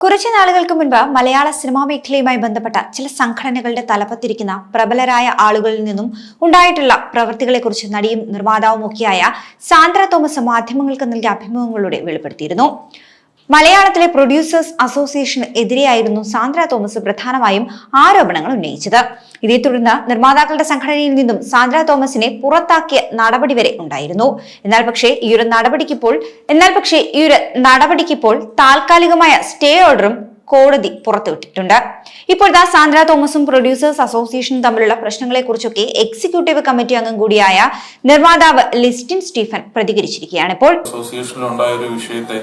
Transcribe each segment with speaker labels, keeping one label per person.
Speaker 1: കുറച്ചു നാളുകൾക്ക് മുൻപ് മലയാള സിനിമാ മേഖലയുമായി ബന്ധപ്പെട്ട ചില സംഘടനകളുടെ തലപ്പത്തിരിക്കുന്ന പ്രബലരായ ആളുകളിൽ നിന്നും ഉണ്ടായിട്ടുള്ള പ്രവൃത്തികളെക്കുറിച്ച് നടിയും നിർമ്മാതാവും ഒക്കെയായ സാന്ദ്ര തോമസ് മാധ്യമങ്ങൾക്ക് നൽകിയ അഭിമുഖങ്ങളിലൂടെ വെളിപ്പെടുത്തിയിരുന്നു. മലയാളത്തിലെ പ്രൊഡ്യൂസേഴ്സ് അസോസിയേഷന് എതിരെയായിരുന്നു സാന്ദ്ര തോമസ് പ്രധാനമായും ആരോപണങ്ങൾ ഉന്നയിച്ചത്. ഇതേ തുടർന്ന് നിർമ്മാതാക്കളുടെ സംഘടനയിൽ നിന്നും സാന്ദ്ര തോമസിനെ പുറത്താക്കിയ നടപടി വരെ ഉണ്ടായിരുന്നു. എന്നാൽ പക്ഷേ ഈ ഒരു നടപടിക്കിപ്പോൾ എന്നാൽ പക്ഷേ ഈ ഒരു നടപടിക്കിപ്പോൾ താൽക്കാലികമായ സ്റ്റേ ഓർഡറും കോടതി പുറത്തുവിട്ടിട്ടുണ്ട്. ഇപ്പോഴത്തെ സാന്ദ്ര തോമസും പ്രൊഡ്യൂസേഴ്സ് അസോസിയേഷനും തമ്മിലുള്ള പ്രശ്നങ്ങളെക്കുറിച്ചൊക്കെ എക്സിക്യൂട്ടീവ് കമ്മിറ്റി അംഗം കൂടിയായ നിർമ്മാതാവ് ലിസ്റ്റിൻ സ്റ്റീഫൻ പ്രതികരിച്ചിരിക്കുകയാണ് ഇപ്പോൾ
Speaker 2: ഒരു വിഷയത്തെ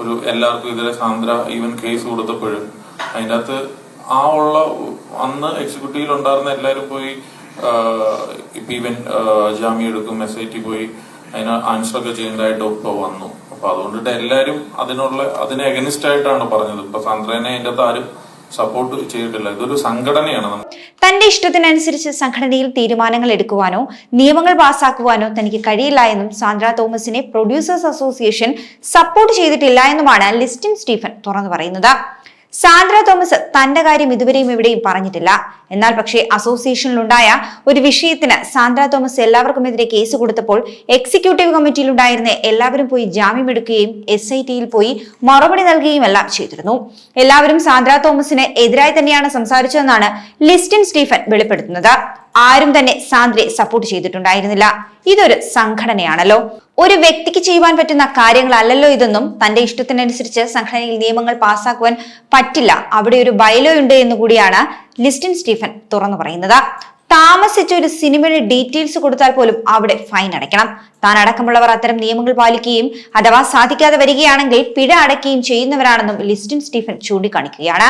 Speaker 2: ഒരു എല്ലാവർക്കും ഇതിലെ സാന്ദ്ര ഈവൻ കേസ് കൊടുത്തപ്പോഴും അതിന്റെ അകത്ത് ആ ഉള്ള അന്ന് എക്സിക്യൂട്ടീവിൽ ഉണ്ടായിരുന്ന എല്ലാവരും പോയി ഇപ്പൊ ഈവൻ ജാമ്യം എടുക്കും എസ് ഐ ടി പോയി അതിന് ആൻസർ ഒക്കെ ചെയ്യേണ്ടതായിട്ട് ഒപ്പ് വന്നു. അപ്പൊ അതുകൊണ്ടിട്ട് എല്ലാവരും അതിനുള്ള അതിനെ അഗനിസ്റ്റ് ആയിട്ടാണ് പറഞ്ഞത്. ഇപ്പൊ സാന്ദ്രനെ അതിന്റെ അകത്ത് ആരും സപ്പോർട്ട് ചെയ്തിട്ടില്ല. ഇതൊരു സംഘടനയാണ്. നമ്മൾ
Speaker 1: തന്റെ ഇഷ്ടത്തിനനുസരിച്ച് സംഘടനയിൽ തീരുമാനങ്ങൾ എടുക്കുവാനോ നിയമങ്ങൾ പാസാക്കുവാനോ തനിക്ക് കഴിയില്ല എന്നും സാന്ദ്ര തോമസിനെ പ്രൊഡ്യൂസേഴ്സ് അസോസിയേഷൻ സപ്പോർട്ട് ചെയ്തിട്ടില്ല എന്നുമാണ് ലിസ്റ്റിൻ സ്റ്റീഫൻ തുറന്നു പറയുന്നത്. സാന്ദ്ര തോമസ് തന്റെ കാര്യം ഇതുവരെയും എവിടെയും പറഞ്ഞിട്ടില്ല. എന്നാൽ പക്ഷേ അസോസിയേഷനിലുണ്ടായ ഒരു വിഷയത്തിന് സാന്ദ്ര തോമസ് എല്ലാവർക്കുമെതിരെ കേസ് കൊടുത്തപ്പോൾ എക്സിക്യൂട്ടീവ് കമ്മിറ്റിയിലുണ്ടായിരുന്ന എല്ലാവരും പോയി ജാമ്യം എടുക്കുകയും എസ് ഐ ടിയിൽ പോയി മറുപടി നൽകുകയും എല്ലാം ചെയ്തിരുന്നു. എല്ലാവരും സാന്ദ്ര തോമസിന് എതിരായി തന്നെയാണ് സംസാരിച്ചതെന്നാണ് ലിസ്റ്റിൻ സ്റ്റീഫൻ വെളിപ്പെടുത്തുന്നത്. ആരും തന്നെ സാന്ദ്രയെ സപ്പോർട്ട് ചെയ്തിട്ടുണ്ടായിരുന്നില്ല. ഇതൊരു സംഘടനയാണല്ലോ. ഒരു വ്യക്തിക്ക് ചെയ്യുവാൻ പറ്റുന്ന കാര്യങ്ങളല്ലല്ലോ ഇതെന്നും തന്റെ ഇഷ്ടത്തിനനുസരിച്ച് സംഘടനയിൽ നിയമങ്ങൾ പാസ്സാക്കുവാൻ പറ്റില്ല. അവിടെ ഒരു ബയലോ ഉണ്ട് എന്ന് കൂടിയാണ് ലിസ്റ്റിൻ സ്റ്റീഫൻ തുറന്നു പറയുന്നത്. താമസിച്ച ഒരു സിനിമയുടെ ഡീറ്റെയിൽസ് കൊടുത്താൽ പോലും അവിടെ ഫൈൻ അടയ്ക്കണം. താൻ അടക്കമുള്ളവർ അത്തരം നിയമങ്ങൾ പാലിക്കുകയും അഥവാ സാധിക്കാതെ വരികയാണെങ്കിൽ പിഴ അടയ്ക്കുകയും ചെയ്യുന്നവരാണെന്നും ലിസ്റ്റിൻ സ്റ്റീഫൻ ചൂണ്ടിക്കാണിക്കുകയാണ്.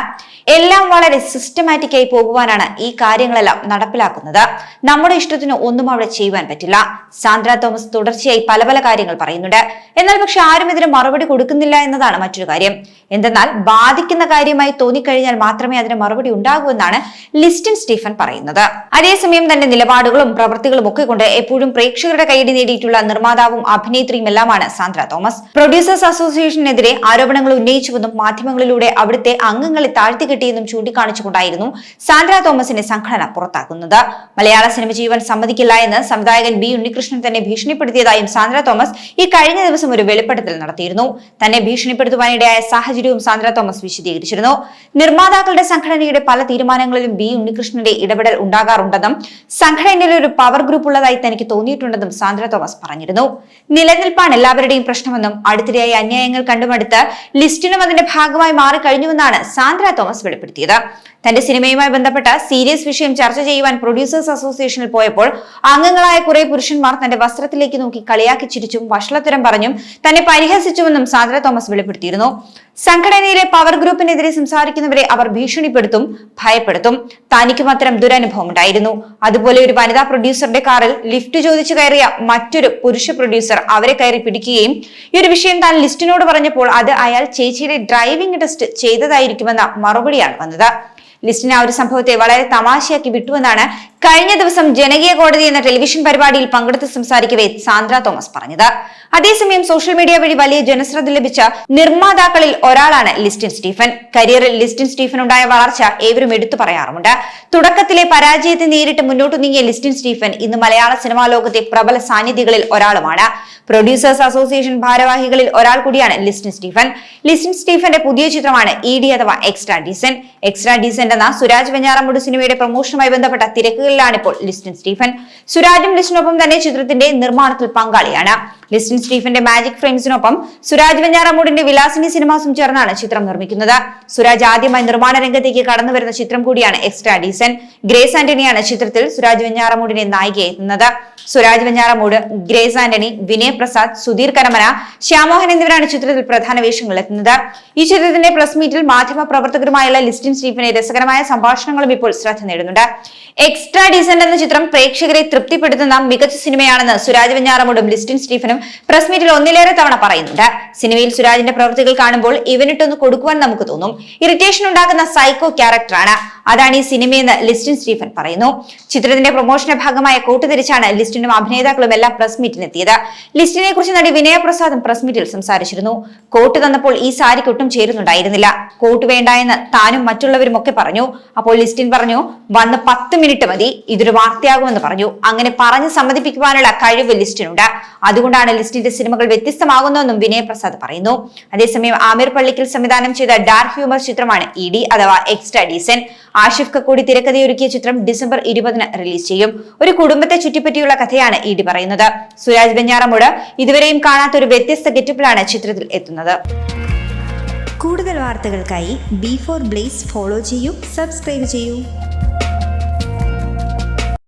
Speaker 1: എല്ലാം വളരെ സിസ്റ്റമാറ്റിക് ആയി പോകുവാനാണ് ഈ കാര്യങ്ങളെല്ലാം നടപ്പിലാക്കുന്നത്. നമ്മുടെ ഇഷ്ടത്തിന് ഒന്നും അവിടെ ചെയ്യുവാൻ പറ്റില്ല. സാന്ദ്ര തോമസ് തുടർച്ചയായി പല പല കാര്യങ്ങൾ പറയുന്നുണ്ട്. എന്നാൽ പക്ഷെ ആരും ഇതിന് മറുപടി കൊടുക്കുന്നില്ല എന്നതാണ് മറ്റൊരു കാര്യം. എന്തെന്നാൽ ബാധിക്കുന്ന കാര്യമായി തോന്നിക്കഴിഞ്ഞാൽ മാത്രമേ അതിന് മറുപടി ഉണ്ടാകൂ എന്നാണ് ലിസ്റ്റിൻ സ്റ്റീഫൻ പറയുന്നത്. അതേസമയം തന്റെ നിലപാടുകളും പ്രവൃത്തികളും ഒക്കെ കൊണ്ട് എപ്പോഴും പ്രേക്ഷകരുടെ കൈയടി നേടിയിട്ടുള്ള നിർമ്മാതാവും അഭിനേത്രിയും എല്ലാമാണ് സാന്ദ്ര തോമസ്. പ്രൊഡ്യൂസേഴ്സ് അസോസിയേഷനെതിരെ ആരോപണങ്ങൾ ഉന്നയിച്ചുവെന്നും മാധ്യമങ്ങളിലൂടെ അവിടുത്തെ അംഗങ്ങളെ താഴ്ത്തിക്കെട്ടിയെന്നും ചൂണ്ടിക്കാണിച്ചുകൊണ്ടായിരുന്നു സാന്ദ്ര തോമസിനെ സംഘടന പുറത്താക്കുന്നത്. മലയാള സിനിമ ജീവൻ സമ്മതിക്കില്ല എന്ന് സംവിധായകൻ ബി ഉണ്ണികൃഷ്ണൻ തന്നെ ഭീഷണിപ്പെടുത്തിയതായും സാന്ദ്ര തോമസ് ഈ കഴിഞ്ഞ ദിവസം ഒരു വെളിപ്പെടുത്തൽ നടത്തിയിരുന്നു. തന്നെ ഭീഷണിപ്പെടുത്തുവാനിടയായ സാഹചര്യവും സാന്ദ്ര തോമസ് വിശദീകരിച്ചിരുന്നു. നിർമ്മാതാക്കളുടെ സംഘടനയുടെ പല തീരുമാനങ്ങളിലും ബി ഉണ്ണികൃഷ്ണന്റെ ഇടപെടൽ ഉണ്ടാകാറുണ്ടെന്നും സംഘടനയിൽ ഒരു പവർ ഗ്രൂപ്പ് ഉള്ളതായി തനിക്ക് തോന്നിയിട്ടുണ്ടെന്നും സാന്ദ്ര തോമസ് പറഞ്ഞിരുന്നു. നിലനിൽപ്പാണ് എല്ലാവരുടെയും പ്രശ്നമെന്നും അടുത്തിടെയായി അന്യായങ്ങൾ കണ്ടുമടുത്ത് ലിസ്റ്റിനും അതിന്റെ ഭാഗമായി മാറിക്കഴിഞ്ഞുവെന്നാണ് സാന്ദ്ര തോമസ് വെളിപ്പെടുത്തിയത്. തന്റെ സിനിമയുമായി ബന്ധപ്പെട്ട സീരിയസ് വിഷയം ചർച്ച ചെയ്യുവാൻ പ്രൊഡ്യൂസേഴ്സ് അസോസിയേഷനിൽ പോയപ്പോൾ അംഗങ്ങളായ കുറെ പുരുഷന്മാർ തന്റെ വസ്ത്രത്തിലേക്ക് നോക്കി കളിയാക്കി ചിരിച്ചും വഷളത്തരം പറഞ്ഞും തന്നെ പരിഹസിച്ചുവെന്നും സാന്ദ്ര തോമസ് വെളിപ്പെടുത്തിയിരുന്നു. സംഘടനയിലെ പവർ ഗ്രൂപ്പിനെതിരെ സംസാരിക്കുന്നവരെ അവർ ഭീഷണിപ്പെടുത്തും ഭയപ്പെടുത്തും. തനിക്കും അത്തരം ദുരനുഭവം ഉണ്ടായിരുന്നു. അതുപോലെ ഒരു വനിതാ പ്രൊഡ്യൂസറുടെ കാറിൽ ലിഫ്റ്റ് ചോദിച്ചു കയറിയ മറ്റൊരു പുരുഷ പ്രൊഡ്യൂസർ അവരെ കയറി പിടിക്കുകയും ഈ ഒരു വിഷയം താൻ ലിസ്റ്റിനോട് പറഞ്ഞപ്പോൾ അത് അയാൾ ചേച്ചിയുടെ ഡ്രൈവിംഗ് ടെസ്റ്റ് ചെയ്തതായിരിക്കുമെന്ന മറുപടിയാണ് വന്നത്. ലിസ്റ്റിന് ആ ഒരു സംഭവത്തെ വളരെ തമാശയാക്കി വിട്ടുവെന്നാണ് കഴിഞ്ഞ ദിവസം ജനകീയ കോടതി എന്ന ടെലിവിഷൻ പരിപാടിയിൽ പങ്കെടുത്ത് സംസാരിക്കവേ സാന്ദ്ര തോമസ് പറഞ്ഞത്. അതേസമയം സോഷ്യൽ മീഡിയ വഴി വലിയ ജനശ്രദ്ധ ലഭിച്ച നിർമ്മാതാക്കളിൽ ഒരാളാണ് ലിസ്റ്റിൻ സ്റ്റീഫൻ. കരിയറിൽ ലിസ്റ്റിൻ സ്റ്റീഫൻ ഉണ്ടായ വളർച്ച ഏവരും എടുത്തു പറയാറുമുണ്ട്. തുടക്കത്തിലെ പരാജയത്തെ നേരിട്ട് മുന്നോട്ട് നീങ്ങിയ ലിസ്റ്റിൻ സ്റ്റീഫൻ ഇന്ന് മലയാള സിനിമാ ലോകത്തെ പ്രബല സാന്നിധ്യങ്ങളിൽ ഒരാളുമാണ്. പ്രൊഡ്യൂസേഴ്സ് അസോസിയേഷൻ ഭാരവാഹികളിൽ ഒരാൾ കൂടിയാണ് ലിസ്റ്റിൻ സ്റ്റീഫൻ. ലിസ്റ്റിൻ സ്റ്റീഫന്റെ പുതിയ ചിത്രമാണ് ഇ ഡി അഥവാ എക്സ്ട്രാ ഡീസൻ. എക്സ്ട്രാ ഡീസന്റ് എന്ന സുരാജ് വെഞ്ഞാറമൂട് സിനിമയുടെ പ്രൊമോഷനുമായി ബന്ധപ്പെട്ട തിരക്കുകളിലാണ് ഇപ്പോൾ ലിസ്റ്റിൻ സ്റ്റീഫൻ. സുരാജും ലിസ്റ്റിനൊപ്പം തന്നെ ചിത്രത്തിന്റെ നിർമ്മാണത്തിൽ പങ്കാളിയാണ്. ലിസ്റ്റിൻ സ്റ്റീഫന്റെ മാജിക് ഫ്രെയിംസിനൊപ്പം സുരാജ് വെഞ്ഞാറമൂടിന്റെ വിലാസിനി സിനിമാസും ചേർന്നാണ് ചിത്രം നിർമ്മിക്കുന്നത്. സുരാജ് ആദ്യമായി നിർമ്മാണ രംഗത്തേക്ക് കടന്നു വരുന്ന ചിത്രം കൂടിയാണ് എക്സ്ട്രാ ഡീസൻ. ഗ്രേസ് ആന്റണിയാണ് ചിത്രത്തിൽ സുരാജ് വെഞ്ഞാറമൂടിനെ നായികയെത്തുന്നത് സുരാജ് വെഞ്ഞാറമൂട് ഗ്രേസ് ആന്റണി വിനയ് പ്രസാദ് സുധീർ കരമന ശ്യാമോഹൻ എന്നിവരാണ് ചിത്രത്തിൽ പ്രധാന വേഷങ്ങളിൽ എത്തുന്നത്. ഈ ചിത്രത്തിന്റെ പ്രസ് മീറ്റിൽ മാധ്യമ പ്രവർത്തകരുമായുള്ള ലിസ്റ്റിൻ സ്റ്റീഫിനെ രസകരമായ സംഭാഷണങ്ങളും ഇപ്പോൾ ശ്രദ്ധ നേടുന്നുണ്ട്. എക്സ്ട്രാ ഡീസന്റ് എന്ന ചിത്രം പ്രേക്ഷകരെ തൃപ്തിപ്പെടുത്തുന്ന മികച്ച സിനിമയാണെന്ന് സുരാജ് വെഞ്ഞാറമൂടും ലിസ്റ്റിൻ സ്റ്റീഫനും പ്രസ് മീറ്റിൽ ഒന്നിലേറെ തവണ പറയുന്നുണ്ട്. സിനിമയിൽ സുരാജിന്റെ പ്രവൃത്തികൾ കാണുമ്പോൾ ഇവനിട്ടൊന്ന് കൊടുക്കുവാൻ നമുക്ക് തോന്നും. ഇറിറ്റേഷൻ ഉണ്ടാക്കുന്ന സൈക്കോ ക്യാരക്ടറാണ് അതാണ് ഈ സിനിമയെന്ന് ലിസ്റ്റിൻ സ്റ്റീഫൻ പറയുന്നു. ചിത്രത്തിന്റെ പ്രൊമോഷന്റെ ഭാഗമായ കൂട്ടുതിരിച്ചാണ് ലിസ്റ്റിനും അഭിനേതാക്കളും എല്ലാം പ്രസ് മീറ്റിനെത്തിയത് ലിസ്റ്റിനെ കുറിച്ച് നടി വിനയ പ്രസാദും പ്രസ് മീറ്റിൽ സംസാരിച്ചിരുന്നു. കോട്ട് തന്നപ്പോൾ ഈ സാരിക്ക് ഒട്ടും ചേരുന്നുണ്ടായിരുന്നില്ല. കോട്ട് വേണ്ട എന്ന് താനും മറ്റുള്ളവരും ഒക്കെ പറഞ്ഞു. അപ്പോൾ ലിസ്റ്റിൻ പറഞ്ഞു വന്ന് പത്ത് മിനിറ്റ് മതി ഇതൊരു വാർത്തയാകുമെന്ന് പറഞ്ഞു. അങ്ങനെ പറഞ്ഞ് സമ്മതിപ്പിക്കുവാനുള്ള കഴിവ് ലിസ്റ്റിനുണ്ട്. അതുകൊണ്ടാണ് ലിസ്റ്റിന്റെ സിനിമകൾ വ്യത്യസ്തമാകുന്നതെന്നും വിനയ പ്രസാദ് പറയുന്നു. അതേസമയം ആമിർ പള്ളിക്കൽ സംവിധാനം ചെയ്ത ഡാർക്ക് ഹ്യൂമർ ചിത്രമാണ് ഇ ഡി അഥവാ എക്സ്ട്രാ ഡീസൻ. ആഷിഫ് കക്കൂടി തിരക്കഥയൊരുക്കിയ ചിത്രം ഡിസംബർ ഇരുപതിന് റിലീസ് ചെയ്യും. ഒരു കുടുംബത്തെ ചുറ്റിപ്പറ്റിയുള്ള കഥയാണ് ഇ ഡി പറയുന്നത്. സുരാജ് ബെഞ്ഞാറമൂട് ഇതുവരെയും കാണാത്ത ഒരു വ്യത്യസ്ത ഗെറ്റപ്പിലാണ് ചിത്രത്തിൽ എത്തുന്നത്.
Speaker 3: കൂടുതൽ വാർത്തകൾക്കായി ബി ഫോർ ബ്ലേസ് ഫോളോ ചെയ്യൂ സബ്സ്ക്രൈബ് ചെയ്യൂ.